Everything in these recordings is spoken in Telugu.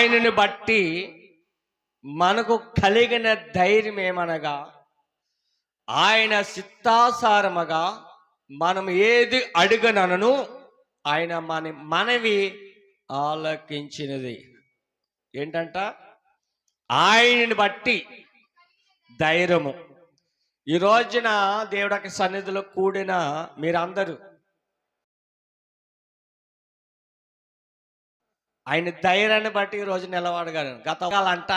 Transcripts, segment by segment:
ఆయనని బట్టి మనకు కలిగిన ధైర్యం ఏమనగా ఆయన చిత్తాసారముగా మనం ఏది అడుగనను ఆయన మన మనవి ఆలకించినది. ఏంటంట? ఆయనని బట్టి ధైర్యము. ఈ రోజున దేవుడి సన్నిధిలో కూడిన మీరందరూ ఆయన ధైర్యాన్ని బట్టి ఈరోజు రోజు నిలబడగలను. గత అంట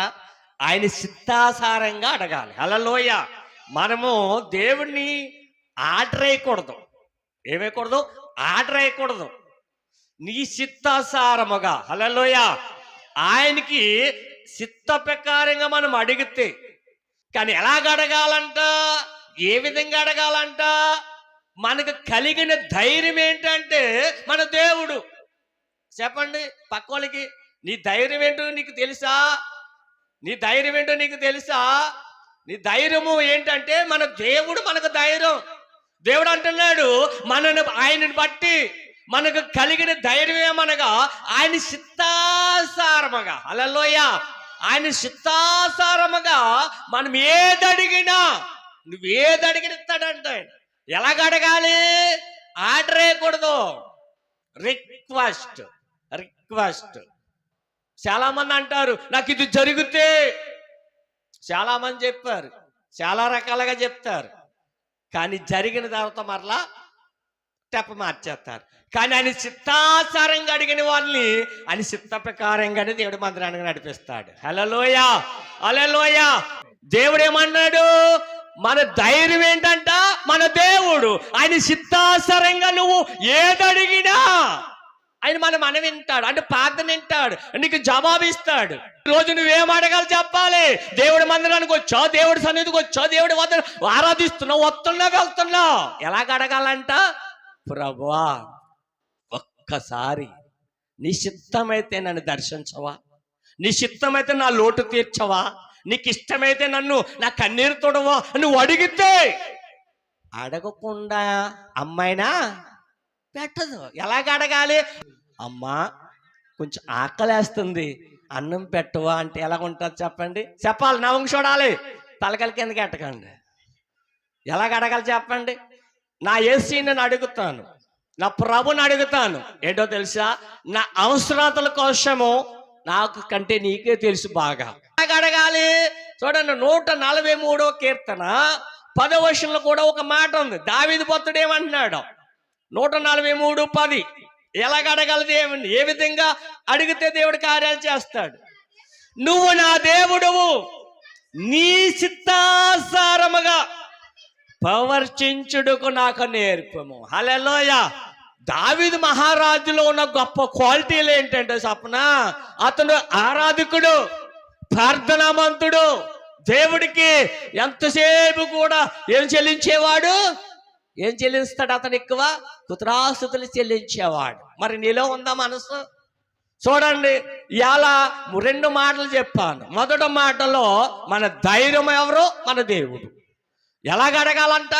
ఆయన సిద్ధాసారంగా అడగాలి. అలలోయ మనము దేవుణ్ణి ఆర్డర్ వేయకూడదు ఏమేయకూడదు? ఆర్డర్ వేయకూడదు నీ సిత్తాసారముగా హలలోయ ఆయనకి సిత్త ప్రకారంగా మనం అడిగితే కానీ ఎలాగ అడగాలంట? ఏ విధంగా అడగాలంట? మనకు కలిగిన ధైర్యం ఏంటంటే మన దేవుడు. చెప్పండి పక్కోళ్ళకి నీ ధైర్యం ఏంటో నీకు తెలుసా? నీ ధైర్యం ఏంటో నీకు తెలుసా? నీ ధైర్యము ఏంటంటే మన దేవుడు మనకు ధైర్యం. దేవుడు అంటున్నాడు మనను ఆయనను బట్టి మనకు కలిగిన ధైర్యం ఏమనగా ఆయన చిత్తాసారముగా. అలలోయ ఆయన చిత్తాసారముగా మనం ఏదడిగినా నువ్వు ఏదడిగిన అడిగిన ఇస్తాడంట ఆయన. ఎలాగ అడగాలి? ఆర్డర్ వేయకూడదు. రిక్వెస్ట్. రిక్వెస్ట్. చాలా మంది అంటారు నాకు ఇది జరిగితే చాలా మంది చెప్పారు చాలా రకాలుగా చెప్తారు. కానీ జరిగిన తర్వాత మరలా తెప్ప మార్చేస్తారు. కానీ ఆయన చిత్తాసారంగా అడిగిన వాళ్ళని ఆయన చిత్త ప్రకారంగానే దేవుడి మందిరానికి నడిపిస్తాడు. హలోయ అలలోయ దేవుడు ఏమన్నాడు మన ధైర్యం ఏంటంట? మన దేవుడు. ఆయన చిత్తాసరంగా నువ్వు ఏదడిగినా ఆయన మన మనం వింటాడు అంటే ప్రార్థన వింటాడు నీకు జవాబు ఇస్తాడు. రోజు నువ్వేం అడగాలి చెప్పాలి? దేవుడి మందిరానికి వచ్చా దేవుడి సన్నిధికి వచ్చా దేవుడి వద్ద ఆరాధిస్తున్నావు వస్తున్నా వెళ్తున్నావు. ఎలాగ అడగాలంట? ప్రభువా ఒక్కసారి నిశ్చిత్తమైతే నన్ను దర్శించవా? నిశ్చిత్తమైతే నా లోటు తీర్చవా? నీకు ఇష్టమైతే నన్ను నా కన్నీరు తోడవా? నువ్వు అడిగితే. అడగకుండా అమ్మాయినా పెట్టదు. ఎలాగ అడగాలి? అమ్మా కొంచెం ఆకలేస్తుంది. అన్నం పెట్టవా అంటే ఎలాగుంటుంది చెప్పండి? చెప్పాలి నవ్వు చూడాలి. తలకల కిందకి ఎట్టకండి. ఎలాగ అడగాలి చెప్పండి? నా ఏసీ నేను అడుగుతాను. నా ప్రభుని అడుగుతాను. ఏంటో తెలుసా? నా అవసరతల కోసము నాకు కంటే నీకే తెలుసు బాగా. ఎలాగ అడగాలి? చూడండి నూట నలభై మూడో కీర్తన పదో వర్షంలో కూడా ఒక మాట ఉంది. దావిది భక్తుడు ఏమంటున్నాడు? నూట నలభై మూడు పది. ఎలాగ దేవుని ఏ విధంగా అడిగితే దేవుడు కార్యాలు చేస్తాడు? నువ్వు నా దేవుడువు. నీ చిత్తాసారముగా ప్రవర్తించుడుకు నాకు నేర్పము. హలలోయ దావిదు మహారాజులో ఉన్న గొప్ప క్వాలిటీలు ఏంటంటే సపన అతను ఆరాధకుడు ప్రార్థనామంతుడు దేవుడికి ఎంతసేపు కూడా ఏం చెల్లించేవాడు? ఏం చెల్లిస్తాడు అతను ఎక్కువ? కుతరాస్తుతులు చెల్లించేవాడు. మరి నీలో ఉందా మనసు? చూడండి ఇలా రెండు మాటలు చెప్పాను. మొదటి మాటలో మన ధైర్యం ఎవరు? మన దేవుడు. ఎలాగ అడగాలంట?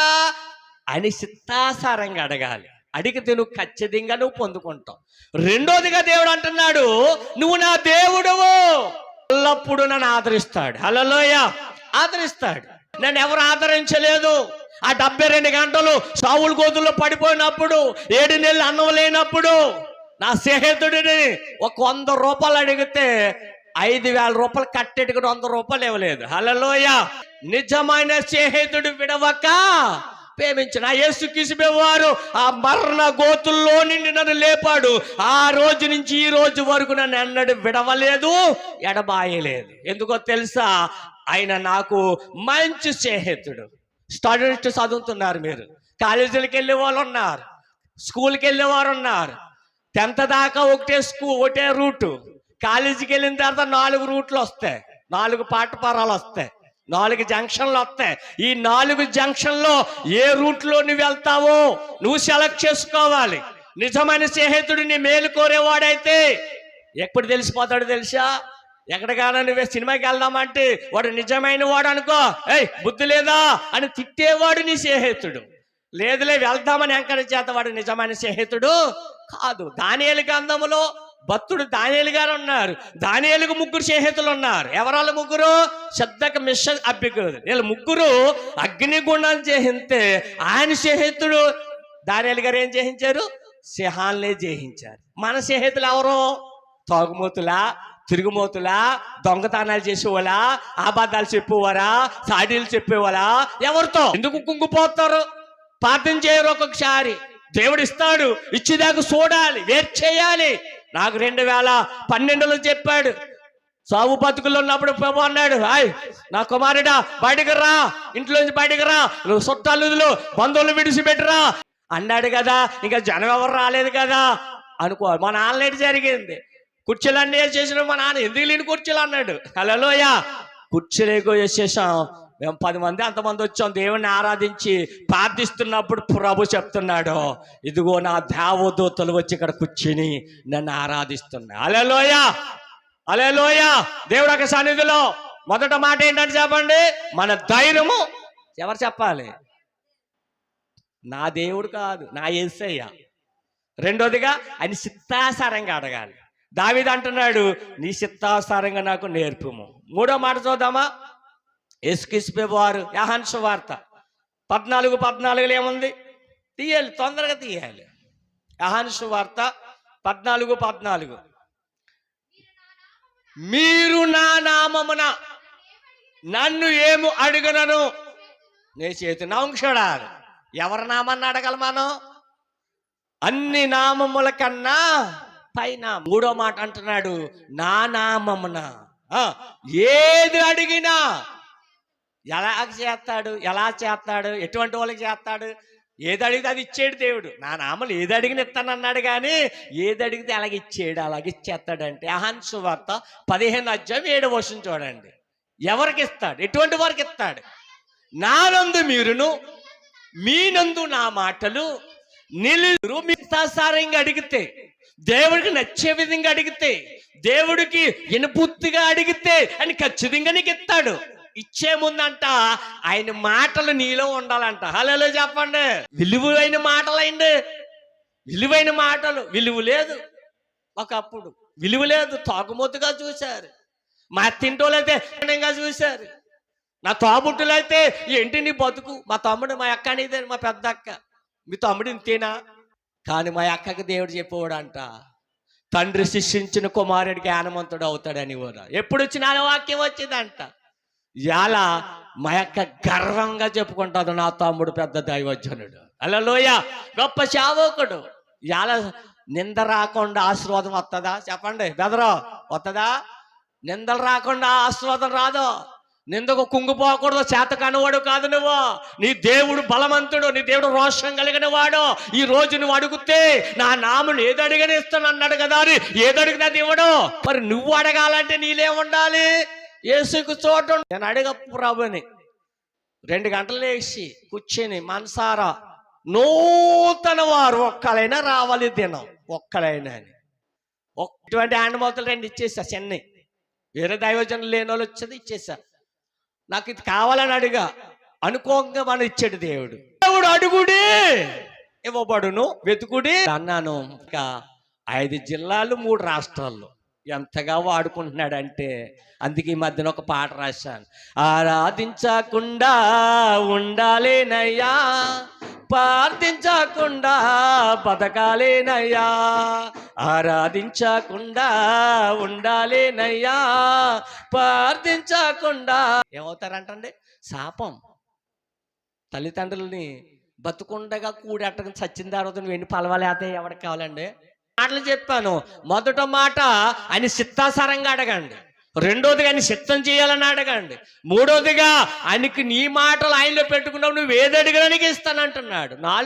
అని చిత్తాసారంగా అడగాలి. అడిగితే నువ్వు ఖచ్చితంగా నువ్వు పొందుకుంటావు. రెండోదిగా దేవుడు అంటున్నాడు నువ్వు నా దేవుడవు. ఎల్లప్పుడూ నన్ను ఆదరిస్తాడు. హలోయ ఆదరిస్తాడు. నన్ను ఎవరు ఆదరించలేదు? ఆ డెబ్బై రెండు గంటలు సావుల గోతుల్లో పడిపోయినప్పుడు ఏడు నెలలు అన్నం లేనప్పుడు నా స్నేహితుడిని ఒక వంద రూపాయలు అడిగితే ఐదు వేల రూపాయలు కట్టేటికి వంద రూపాయలు ఇవ్వలేదు. హలోయ నిజమైన స్నేహితుడు విడవక ప్రేమించిన యేసు వారు ఆ మరణ గోతుల్లో నిండి నన్ను లేపాడు. ఆ రోజు నుంచి ఈ రోజు వరకు నన్ను ఎన్నడూ విడవలేదు ఎడబాయలేదు. ఎందుకో తెలుసా? ఆయన నాకు మంచి స్నేహితుడు. స్టూడెంట్ చదువుతున్నారు మీరు. కాలేజీలకు వెళ్ళే వాళ్ళు ఉన్నారు. స్కూల్కి వెళ్ళే వారు ఉన్నారు. టెన్త్ దాకా ఒకటే స్కూల్ ఒకటే రూటు. కాలేజీకి వెళ్ళిన తర్వాత నాలుగు రూట్లు వస్తాయి. నాలుగు పాఠపారాలు వస్తాయి. నాలుగు జంక్షన్లు వస్తాయి. ఈ నాలుగు జంక్షన్లో ఏ రూట్లో నువ్వు వెళ్తావో నువ్వు సెలెక్ట్ చేసుకోవాలి. నిజమైన స్నేహితుడిని మేలు కోరేవాడైతే ఎప్పుడు తెలిసిపోతాడు తెలుసా? ఎక్కడికైనా నువ్వే సినిమాకి వెళ్దామంటే వాడు నిజమైన వాడు అనుకో. ఏయ్ బుద్ధి లేదా? అని తిట్టేవాడు నీ స్నేహితుడు. లేదులే వెళ్దామని ఎంకరేజ్ చేత వాడు నిజమైన స్నేహితుడు కాదు. దానియేలు గంధములో భక్తుడు దానియేలు గారు ఉన్నారు. దానియేలుకు ముగ్గురు స్నేహితులు ఉన్నారు. ఎవరాళ్ళు ముగ్గురు? శబ్దక మిషన్ అభ్యర్థులు వీళ్ళు ముగ్గురు అగ్నిగుండం చేహితే ఆయన స్నేహితుడు దానియేలు గారు ఏం చేయించారు సింహాలనే చేయించారు మన స్నేహితులు ఎవరు? తాగుమూతులా? తిరుగుమోతులా దొంగతనాలు చేసేవాళ్ళా ఆబాధాలు చెప్పేవారా సాడీలు చెప్పేవాళ్ళా ఎవరితో? ఎందుకు కుంగిపోతారు? పాఠం చేయరు ఒక్కొక్కసారి. దేవుడు ఇస్తాడు ఇచ్చేదాకా చూడాలి వేరు చేయాలి. నాకు రెండు వేల పన్నెండులో చెప్పాడు. సాగు బతుకులు ఉన్నప్పుడు ప్రభు అన్నాడు హాయ్ నా కుమారుడా బయటకు రా ఇంట్లోంచి బయటకు రా నువ్వు చుట్టాలు బంధువులు విడిచిపెట్టరా. అన్నాడు కదా ఇంకా జనం ఎవరు రాలేదు కదా? అనుకో మన ఆల్రెడీ జరిగింది. కుర్చీలు అన్నీ చేసిన మా నాన్న ఎందుకు లేని కుర్చీలు అన్నాడు. హలోయ కుర్చీలేకో చేసేసాం. మేము పది మంది అంతమంది వచ్చాం. దేవుణ్ణి ఆరాధించి ప్రార్థిస్తున్నప్పుడు ప్రభు చెప్తున్నాడు ఇదిగో నా దేవదూతలు వచ్చి ఇక్కడ కూర్చుని నన్ను ఆరాధిస్తున్నా అలెలోయ అలెలోయ దేవుడు ఒక సన్నిధిలో మొదట మాట ఏంటంటే చెప్పండి? మన ధైర్యము. ఎవరు చెప్పాలి? నా దేవుడు కాదు నా ఏసయ్య. రెండోదిగా ఆయన చిత్తాసారంగా అడగాలి. దావిద అంటున్నాడు నీ చిత్తాసారంగా నాకు నేర్పుము. మూడో మాట చూద్దామా? ఎస్కిస్పేవారు యహాన్సు వార్త పద్నాలుగు పద్నాలుగులో ఏముంది? తీయాలి తొందరగా తీయాలి. యహాన్సు వార్త పద్నాలుగు పద్నాలుగు. మీరు నా నామమున నన్ను ఏము అడుగునను? నే చేతి నాంక్షడాలి. ఎవరి నామాన్ని అడగల మనం? అన్ని నామముల కన్నా పైన మూడో మాట అంటున్నాడు నా నామమున. ఆ, ఏది అడిగినా ఎలా చేస్తాడు ఎలా చేస్తాడు ఎటువంటి వాళ్ళకి చేస్తాడు? ఏది అడిగితే అది ఇచ్చేడు దేవుడు. నా నామలు ఏది అడిగిన ఇస్తానన్నాడు కానీ ఏది అడిగితే అలాగే ఇచ్చేడు అలాగే ఇచ్చేస్తాడంటే. అహన్సు వార్త పదిహేను అధ్యాయం ఏడు వర్షం చూడండి. ఎవరికి ఇస్తాడు? ఎటువంటి వారికి ఇస్తాడు? నానందు మీరును మీనందు నా మాటలు నిలురు మిగతాసారంగా అడిగితే దేవుడికి నచ్చే విధంగా అడిగితే దేవుడికి ఇనపుత్తిగా అడిగితే అని ఖచ్చితంగా నీకు ఇస్తాడు. ఇచ్చే ముందంట ఆయన మాటలు నీలో ఉండాలంట. హలో చెప్పండి. విలువైన మాటలైంది. విలువైన మాటలు. విలువ లేదు. ఒకప్పుడు విలువ లేదు. తాగుమోతుగా చూశారు. మా తింటోళ్ళైతే హీనంగా చూశారు. నా తోబుట్టులైతే ఏంటి నీ బతుకు? మా తమ్ముడు మా అక్క అనేది మా పెద్ద అక్క. మీ తమ్ముడు ఇంతేనా కానీ మా అక్కకి దేవుడు చెప్పేవాడంట తండ్రి శిక్షించిన కుమారుడికి జ్ఞానవంతుడు అవుతాడని కూడా. ఎప్పుడు వచ్చిన వాక్యం వచ్చిందంట. ఇవాళ మా యొక్క గర్వంగా చెప్పుకుంటాడు నా తమ్ముడు పెద్ద దైవజనుడు. అలలోయ గొప్ప శావకుడు ఇవాళ నింద రాకుండా ఆశీర్వాదం వస్తుందా చెప్పండి బెదరో వస్తుందా నిందలు రాకుండా ఆశీర్వాదం రాదు? నిందకు కుంగిపోకూడదు చేత కనవాడు కాదు నువ్వు. నీ దేవుడు బలవంతుడు నీ దేవుడు రోషం కలిగిన వాడు. ఈ రోజు నువ్వు అడిగితే నా నామును ఏది అడిగిన ఇస్తాను అన్నాడు కదా అని ఏది అడిగినా ఇవ్వడు. మరి నువ్వు అడగాలంటే నీలే ఉండాలి. ఏసుకు చోటు నేను అడగ ప్రభుని రెండు గంటలు లేచి కూర్చొని మనసారా నూతన వారు ఒక్కలైనా రావాలి దినం ఒక్కలైనా అని. ఒక్- ఇటువంటి ఆండమవుతలు రెండు ఇచ్చేసా చెన్నై. వేరే దైవజనులు లేని వాళ్ళు వచ్చేది ఇచ్చేసా. నాకు ఇది కావాలని అడిగా. అనుకోంగా మనం ఇచ్చాడు దేవుడు. దేవుడు అడుగుడి. ఇవ్వబడును వెతుకుడి. అన్నాను. ఇంకా ఐదు జిల్లాలు మూడు రాష్ట్రాల్లో. ఎంతగా వాడుకుంటున్నాడంటే అందుకే ఈ మధ్యన ఒక పాట రాశాను. ఆరాధించకుండా ఉండాలేనయ్యా. ప్రార్థించకుండా బతకాలేనయ్యా. ఆరాధించకుండా ఉండాలేనయ్యా. ప్రార్థించకుండా ఏమవుతారంటండి? శాపం. తల్లిదండ్రులని బతుకుండగా కూడెట్టగా చచ్చిన తర్వాత నువ్వు ఎన్ని పలవలేతే ఎవరికి కావాలండి? మాటలు చెప్పాను. మొదట మాట ఆయన చిత్తాసారంగా అడగండి. రెండోదిగా ఆయన సిద్ధం చేయాలని అడగండి. మూడోదిగా ఆయనకి నీ మాటలు ఆయనలో పెట్టుకున్నావు నువ్వు ఏది అడిగినా నీకు ఇస్తానంటున్నాడు. నాలుగు